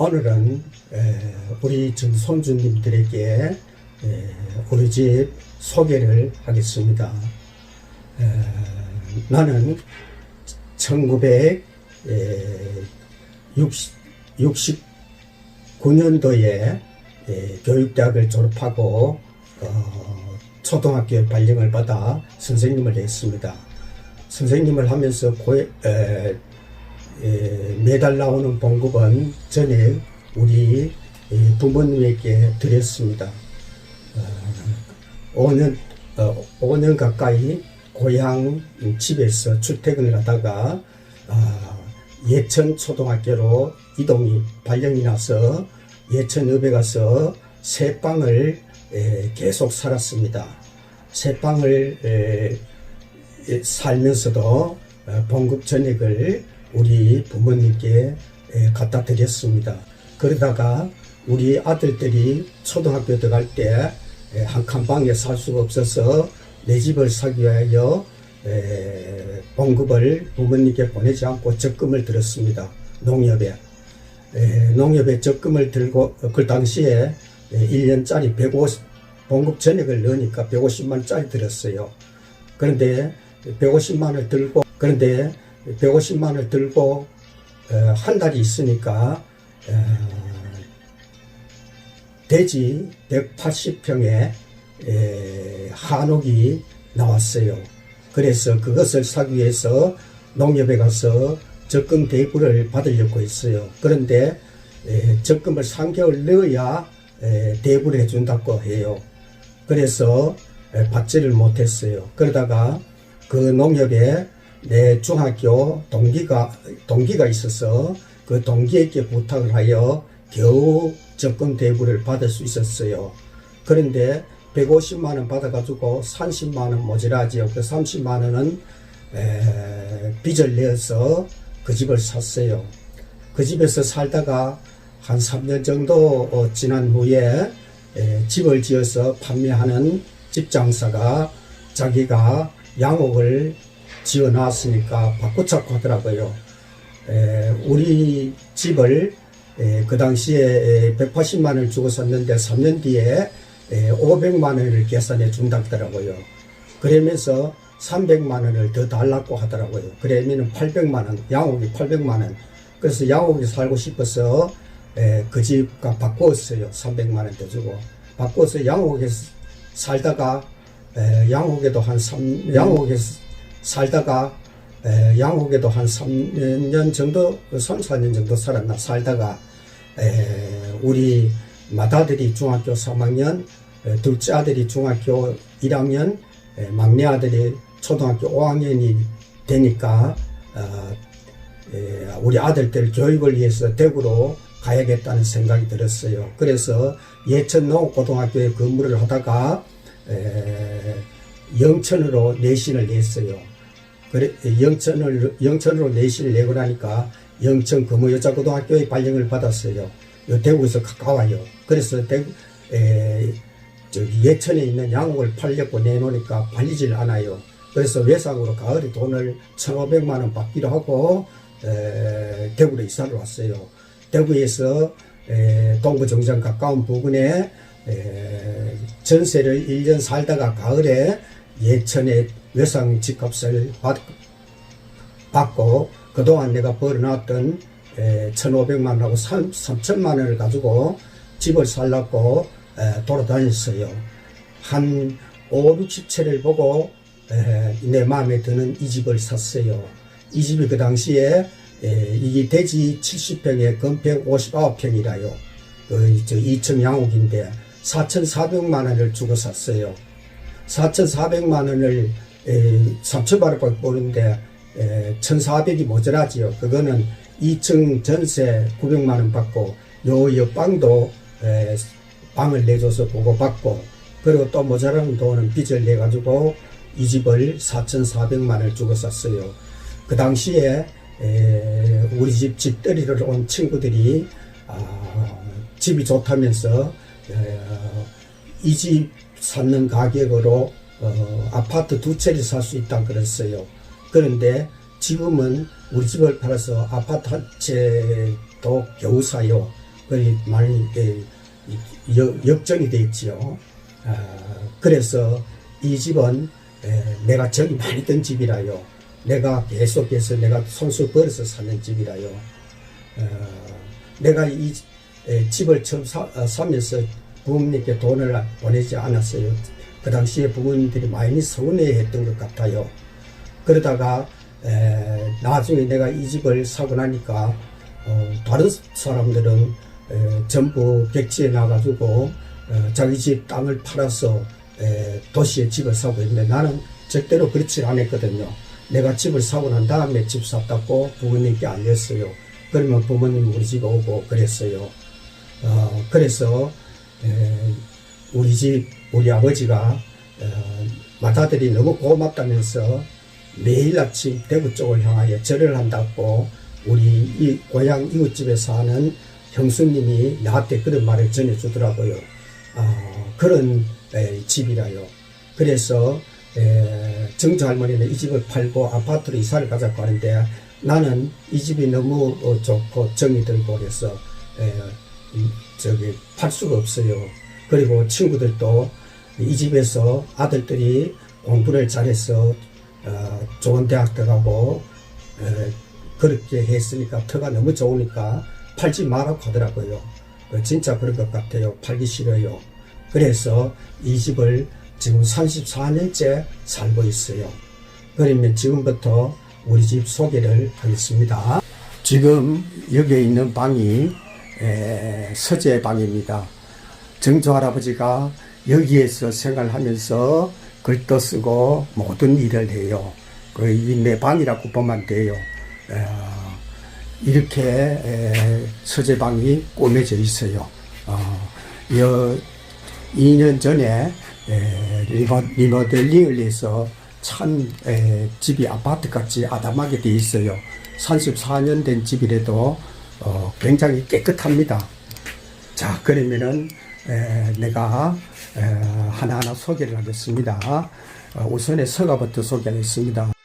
오늘은 에, 우리 전 손주님들에게 에, 우리 집 소개를 하겠습니다. 에, 나는 1969년도에 교육대학을 졸업하고 어, 초등학교에 발령을 받아 선생님을 했습니다. 선생님을 하면서 고, 에, 에, 매달 나오는 봉급은 전에 우리 이 부모님에게 드렸습니다. 어, 5년, 어, 5년 가까이 고향 집에서 출퇴근을 하다가 아, 예천 초등학교로 이동이 발령이 나서 예천읍에 가서 새 방을 에, 계속 살았습니다. 에, 에, 살면서도 어, 봉급 전액을 우리 부모님께 에, 갖다 드렸습니다. 그러다가 우리 아들들이 초등학교 들어갈 때 한 칸 방에 살 수가 없어서 내 집을 사기 위하여 에, 봉급을 부모님께 보내지 않고 적금을 들었습니다. 농협에. 에, 농협에 적금을 들고 어, 그 당시에 에, 1년짜리 150 봉급 전액을 넣으니까 150만짜리 들었어요. 그런데 150만 원을 들고 그런데 150만 원을 들고 에, 한 달이 있으니까 에, 대지 180평에 한옥이 나왔어요. 그래서 그것을 사기 위해서 농협에 가서 적금 대부를 받으려고 했어요. 그런데 에, 적금을 3개월 넣어야 에, 대부를 해준다고 해요. 그래서 에, 받지를 못했어요. 그러다가 그 농협에 내 중학교 동기가 동기가 있어서 그 동기에게 부탁을 하여 겨우 적금 대부를 받을 수 있었어요. 그런데 150만 원 받아가지고 30만 원 모자라지요. 그 30만 원은 에, 빚을 내서 그 집을 샀어요. 그 집에서 살다가 한 3년 정도 어, 지난 후에 에, 집을 지어서 판매하는 집장사가 자기가 양옥을 지어 놨으니까 바꾸자고 하더라고요. 에, 우리 집을 에, 그 당시에 180만 원을 주고 샀는데 3년 뒤에 에, 500만 원을 계산해 준다 더라고요. 그러면서 300만 원을 더 달라고 하더라고요. 그러면 800만 원, 양옥이 800만 원. 그래서 양옥에 살고 싶어서 에, 그 집과 바꾸었어요. 300만 원 더 주고. 바꿔서 양옥에 살다가 에, 양옥에도 한 3, 양옥에 살다가 에, 양옥에도 한 3년 정도, 3, 4년 정도 살았나 살다가 에, 우리 맏아들이 중학교 3학년, 에, 둘째 아들이 중학교 1학년, 에, 막내 아들이 초등학교 5학년이 되니까 어, 에, 우리 아들들 교육을 위해서 대구로 가야겠다는 생각이 들었어요. 그래서 예천 농업고등학교에 근무를 하다가 에, 영천으로 내신을 냈어요. 그래, 영천을, 영천으로 내신을 내고 나니까 영천 금호여자고등학교에 발령을 받았어요. 요 대구에서 가까워요. 그래서 대구, 에, 저기 예천에 있는 양옥을 팔려고 내놓으니까 팔리질 않아요. 그래서 외상으로 가을에 돈을 1,500만 원 받기로 하고 에, 대구로 이사를 왔어요. 대구에서 에, 동부정장 가까운 부근에 에, 전세를 1년 살다가 가을에 예천에 외상 집값을 받, 받고 그동안 내가 벌어놨던 에, 1,500만 원하고 3, 3천만 원을 가지고 집을 살라고 에, 돌아다녔어요. 한 5, 60채를 보고 에, 내 마음에 드는 이 집을 샀어요. 이 집이 그 당시에 에, 이게 대지 70평에 건평 59평이라요. 그, 저 2층 양옥인데 4,400만 원을 주고 샀어요. 4,400만 원을 3천만 원밖에 모르는데 1,400이 모자라지요. 그거는 2층 전세 900만 원 받고 요 옆방도 에, 방을 내줘서 보고받고 그리고 또 모자라는 돈은 빚을 내 가지고 이 집을 4,400만 원을 주고 샀어요. 그 당시에 에, 우리 집 집들이를 온 친구들이 아, 집이 좋다면서 이집 사는 가격으로 어, 아파트 두 채를 살 수 있다 그랬어요. 그런데 지금은 우리 집을 팔아서 아파트 한 채도 겨우 사요. 거의 많이 역- 역전이 돼 있지요. 아, 그래서 이 집은 에, 내가 정이 많이 든 집이라요. 내가 계속해서 내가 손수 벌어서 사는 집이라요. 어, 내가 이 에, 집을 처음 사, 어, 사면서 부모님께 돈을 보내지 않았어요. 그 당시에 부모님들이 많이 서운해했던 것 같아요. 그러다가 에, 나중에 내가 이 집을 사고 나니까 어, 다른 사람들은 에, 전부 객지에 나가지고 어, 자기 집 땅을 팔아서 에, 도시에 집을 사고 있는데 나는 절대로 그렇지 않았거든요. 내가 집을 사고 난 다음에 집 샀다고 부모님께 알렸어요. 그러면 부모님 우리 집에 오고 그랬어요. 어, 그래서 에, 우리 집 우리 아버지가 어, 맏아들이 너무 고맙다면서 매일 아침 대구 쪽을 향하여 절을 한다고 우리 이 고향 이웃집에 사는 형수님이 나한테 그런 말을 전해주더라고요. 아, 그런 에, 집이라요. 그래서 에, 정조 할머니는 이 집을 팔고 아파트로 이사를 가자고 하는데 나는 이 집이 너무 어, 좋고 정이 들고 그래서 에, 이, 저기 팔 수가 없어요. 그리고 친구들도 이 집에서 아들들이 공부를 잘해서 어, 좋은 대학 들어가고 에, 그렇게 했으니까 터가 너무 좋으니까 팔지 말라고 하더라고요. 어, 진짜 그럴 것 같아요. 팔기 싫어요. 그래서 이 집을 지금 34년째 살고 있어요. 그러면 지금부터 우리 집 소개를 하겠습니다. 지금 여기에 있는 방이 에, 서재 방입니다. 정조 할아버지가 여기에서 생활하면서 글도 쓰고 모든 일을 해요. 그이내 방이라고 보면 돼요. 에, 이렇게 에, 서재방이 꾸며져 있어요. 어, 여, 2년 전에 에, 리모, 리모델링을 해서 참 에, 집이 아파트같이 아담하게 돼 있어요. 34년 된 집이라도 어, 굉장히 깨끗합니다. 자, 그러면은 에, 내가 에, 하나하나 소개를 하겠습니다. 어, 우선에 서가부터 소개하겠습니다.